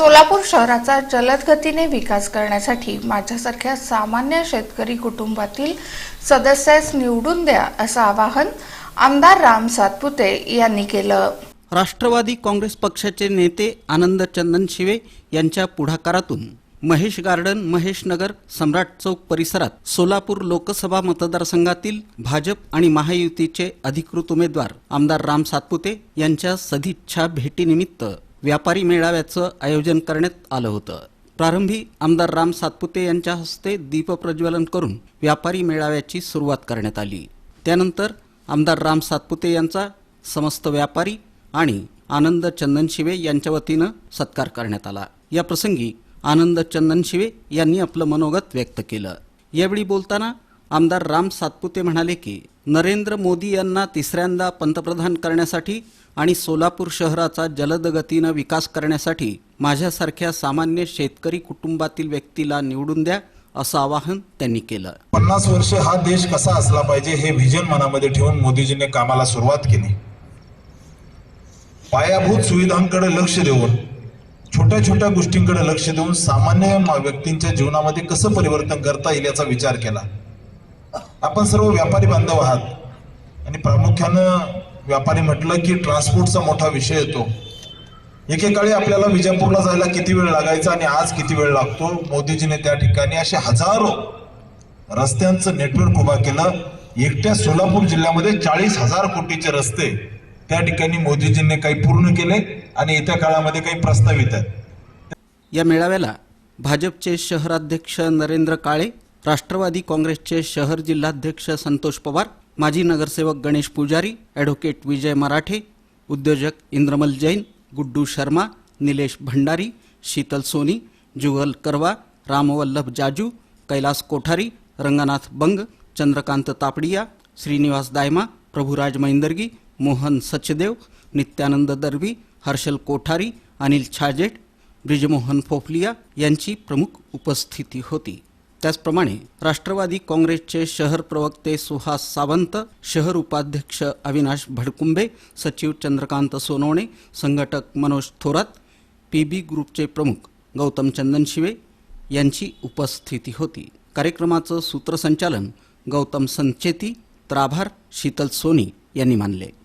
सोलापूर शहराचा जलद गतीने विकास करण्यासाठी माझ्यासारख्या सामान्य शेतकरी कुटुंबातील सदस्यास निवडून द्या असं आवाहन आमदार राम सातपुते यांनी केलं. राष्ट्रवादी काँग्रेस पक्षाचे नेते आनंद चंदन शिवे यांच्या पुढाकारातून महेश गार्डन महेश नगर सम्राट चौक परिसरात सोलापूर लोकसभा मतदारसंघातील भाजप आणि महायुतीचे अधिकृत उमेदवार आमदार राम सातपुते यांच्या सदिच्छा भेटीनिमित्त व्यापारी मेळाव्याचं आयोजन करण्यात आलं होतं. प्रारंभी आमदार राम सातपुते यांच्या हस्ते दीपप्रज्वलन करून व्यापारी मेळाव्याची सुरुवात करण्यात आली. त्यानंतर आमदार राम सातपुते यांचा समस्त व्यापारी आणि आनंद चंदनशिवे यांच्या वतीनं सत्कार करण्यात आला. या प्रसंगी आनंद चंदनशिवे यांनी आपलं मनोगत व्यक्त केलं. यावेळी बोलताना आमदार राम सातपुते म्हणाले की नरेंद्र मोदी यांना तिसऱ्यांदा पंतप्रधान करण्यासाठी आणि सोलापूर शहराचा जलदगतीनं विकास करण्यासाठी माझ्यासारख्या सामान्य शेतकरी कुटुंबातील व्यक्तीला निवडून द्या असं आवाहन त्यांनी केलं. पन्नास वर्ष हा देश कसा असला पाहिजे हे व्हिजन मनामध्ये ठेवून मोदीजींनी कामाला सुरुवात केली. पायाभूत सुविधांकडे लक्ष देऊन छोट्या छोट्या गोष्टींकडे लक्ष देऊन सामान्य व्यक्तींच्या जीवनामध्ये कसं परिवर्तन करता येईल याचा विचार केला. आपण सर्व व्यापारी बांधव आहात. आणि प्रामुख्यानं व्यापारी म्हटलं की ट्रान्सपोर्टचा मोठा विषय येतो. एकेकाळी आपल्याला विजापूरला जायला किती वेळ लागायचा आणि आज किती वेळ लागतो? मोदीजीने त्या ठिकाणी असे हजारो रस्त्यांचं नेटवर्क उभा केलं. एकट्या सोलापूर जिल्ह्यामध्ये चाळीस हजार कोटीचे रस्ते त्या ठिकाणी मोदीजींनी काही पूर्ण केले आणि येत्या काळामध्ये काही प्रस्तावित आहेत. या मेळाव्याला भाजपचे शहराध्यक्ष नरेंद्र काळे राष्ट्रवादी काँग्रेसचे शहर जिल्हाध्यक्ष संतोष पवार माजी नगरसेवक गणेश पुजारी ॲडव्होकेट विजय मराठे उद्योजक इंद्रमल जैन गुड्डू शर्मा निलेश भंडारी शीतल सोनी जुगल करवा रामवल्लभ जाजू कैलास कोठारी रंगनाथ बंग चंद्रकांत तापडिया श्रीनिवास दायमा प्रभुराज मैंदर्गी मोहन सचदेव नित्यानंद दर्वी हर्षल कोठारी अनिल छाजेट ब्रिजमोहन फोफलिया यांची प्रमुख उपस्थिती होती. त्याचप्रमाणे राष्ट्रवादी काँग्रेसचे शहर प्रवक्ते सुहास सावंत शहर उपाध्यक्ष अविनाश भडकुंबे सचिव चंद्रकांत सोनवणे संघटक मनोज थोरात पी बी ग्रुपचे प्रमुख गौतम चंदनशिवे यांची उपस्थिती होती. कार्यक्रमाचं सूत्रसंचालन गौतम संचेती त्राभार शीतल सोनी यांनी मानले.